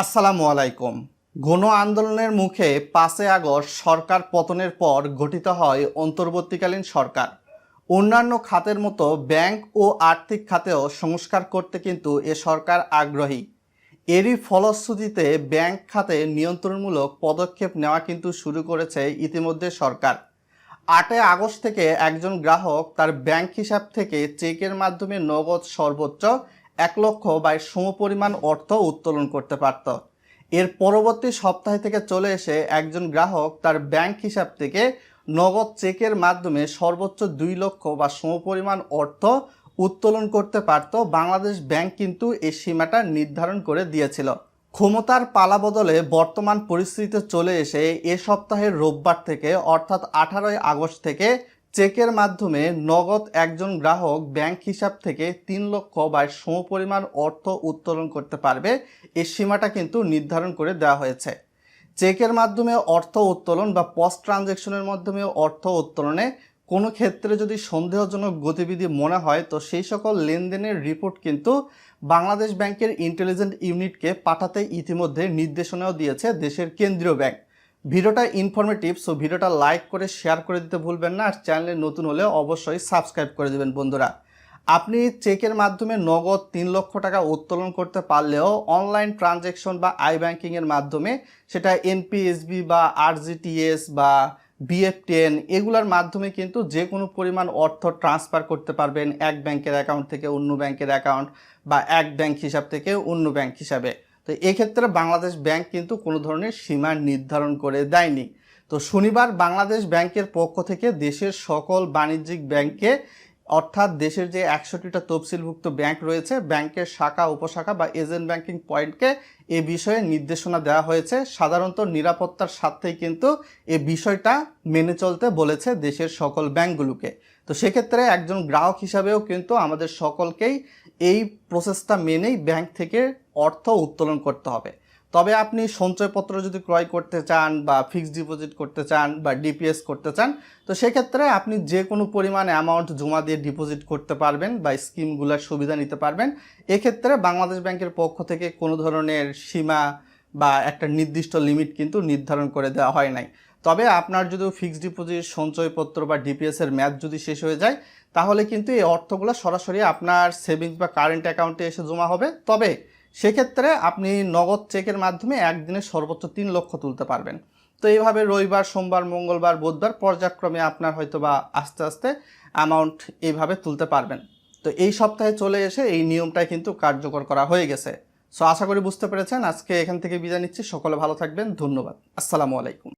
আসসালামু আলাইকুম। গণ আন্দোলনের মুখে পাঁচে আগস্ট সরকার পতনের পর গঠিত হয় অন্তর্বর্তীকালীন সরকার। অন্যান্য খাতের মতো ব্যাংক ও আর্থিক খাতেও সংস্কার করতে কিন্তু এ সরকার আগ্রহী। এরই ফলশ্রুতিতে ব্যাংক খাতে নিয়ন্ত্রণমূলক পদক্ষেপ নেওয়া কিন্তু শুরু করেছে ইতিমধ্যে সরকার। আটই আগস্ট থেকে একজন গ্রাহক তার ব্যাংক হিসাব থেকে চেকের মাধ্যমে নগদ সর্বোচ্চ এক লক্ষ বা এর সমপরিমাণ অর্থ উত্তোলন করতে পারত। এর পরবর্তী সপ্তাহ থেকে চলে এসে একজন গ্রাহক তার ব্যাংক হিসাব থেকে নগদ চেকের মাধ্যমে সর্বোচ্চ দুই লক্ষ বা সমপরিমাণ অর্থ উত্তোলন করতে পারত। বাংলাদেশ ব্যাংক কিন্তু এই সীমাটা নির্ধারণ করে দিয়েছিল। ক্ষমতার পালা বদলে বর্তমান পরিস্থিতিতে চলে এসে এ সপ্তাহের রোববার থেকে, অর্থাৎ আঠারোই আগস্ট থেকে চেকের মাধ্যমে নগদ একজন গ্রাহক ব্যাংক হিসাব থেকে তিন লক্ষ বা সমপরিমাণ অর্থ উত্তোলন করতে পারবে এই সীমাটা কিন্তু নির্ধারণ করে দেওয়া হয়েছে। চেকের মাধ্যমে অর্থ উত্তোলন বা পোস্ট ট্রানজ্যাকশনের মাধ্যমে অর্থ উত্তোলনে কোনো ক্ষেত্রে যদি সন্দেহজনক গতিবিধি মনে হয়, তো সেই সকল লেনদেনের রিপোর্ট কিন্তু বাংলাদেশ ব্যাংকের ইন্টেলিজেন্ট ইউনিটকে পাঠাতে ইতিমধ্যে নির্দেশনাও দিয়েছে দেশের কেন্দ্রীয় ব্যাংক। ভিডিওটা ইনফরমেটিভ সো ভিডিওটা লাইক করে শেয়ার করে দিতে ভুলবেন না, আর চ্যানেলে নতুন হলে অবশ্যই সাবস্ক্রাইব করে দেবেন বন্ধুরা। আপনি চেকের মাধ্যমে নগদ তিন লক্ষ টাকা উত্তোলন করতে পারলেও অনলাইন ট্রানজ্যাকশন বা আই ব্যাংকিংয়ের মাধ্যমে সেটা এনপিএসবি বা আরজিটিএস বা বিএফ টেন এগুলোর মাধ্যমে কিন্তু যে কোনো পরিমাণ অর্থ ট্রান্সফার করতে পারবেন এক ব্যাংকের অ্যাকাউন্ট থেকে অন্য ব্যাংকের অ্যাকাউন্ট বা এক ব্যাংক হিসাব থেকে অন্য ব্যাংক হিসাবে। তো এক্ষেত্রে বাংলাদেশ ব্যাংক কিন্তু কোনো ধরনের সীমা নির্ধারণ করে দেয়নি। তো শনিবার বাংলাদেশ ব্যাংকের পক্ষ থেকে দেশের সকল বাণিজ্যিক ব্যাংকে, অর্থাৎ দেশের যে একশোটিটা তফসিলভুক্ত ব্যাংক রয়েছে, ব্যাংকের শাখা, উপশাখা বা এজেন্ট ব্যাংকিং পয়েন্টকে এ বিষয়ে নির্দেশনা দেওয়া হয়েছে। সাধারণত নিরাপত্তার স্বার্থেই কিন্তু এ বিষয়টা মেনে চলতে বলেছে দেশের সকল ব্যাংকগুলোকে। তো সেক্ষেত্রে একজন গ্রাহক হিসাবেও কিন্তু আমাদের সকলকেই এই প্রসেসটা মেনেই ব্যাংক থেকে অর্থ উত্তোলন করতে হবে। তবে আপনি সঞ্চয়পত্র যদি ক্রয় করতে চান বা ফিক্সড ডিপোজিট করতে চান বা ডিপিএস করতে চান, তো সেক্ষেত্রে আপনি যে কোনো পরিমাণ অ্যামাউন্ট জমা দিয়ে ডিপোজিট করতে পারবেন বা স্কিমগুলোর সুবিধা নিতে পারবেন। এক্ষেত্রে বাংলাদেশ ব্যাংকের পক্ষ থেকে কোনো ধরনের সীমা বা একটা নির্দিষ্ট লিমিট কিন্তু নির্ধারণ করে দেওয়া হয় নাই। তবে আপনার যদি ফিক্সড ডিপোজিট সঞ্চয়পত্র বা ডিপিএস এর ম্যাচ যদি শেষ হয়ে যায়, তাহলে কিন্তু এই অর্থগুলো সরাসরি আপনার সেভিংস বা কারেন্ট অ্যাকাউন্টে এসে জমা হবে। তবে সেক্ষেত্রে আপনি নগদ চেকের মাধ্যমে একদিনে সর্বোচ্চ তিন লক্ষ তুলতে পারবেন। তো এইভাবে রবিবার, সোমবার, মঙ্গলবার, বুধবার পর্যায়ক্রমে আপনার হয়তো বা আস্তে আস্তে অ্যামাউন্ট এইভাবে তুলতে পারবেন। তো এই সপ্তাহে চলে এসে এই নিয়মটাই কিন্তু কার্যকর করা হয়ে গেছে। সো আশা করি বুঝতে পেরেছেন। আজকে এখান থেকে বিদায় নিচ্ছি। সকলে ভালো থাকবেন। ধন্যবাদ। আসসালামু আলাইকুম।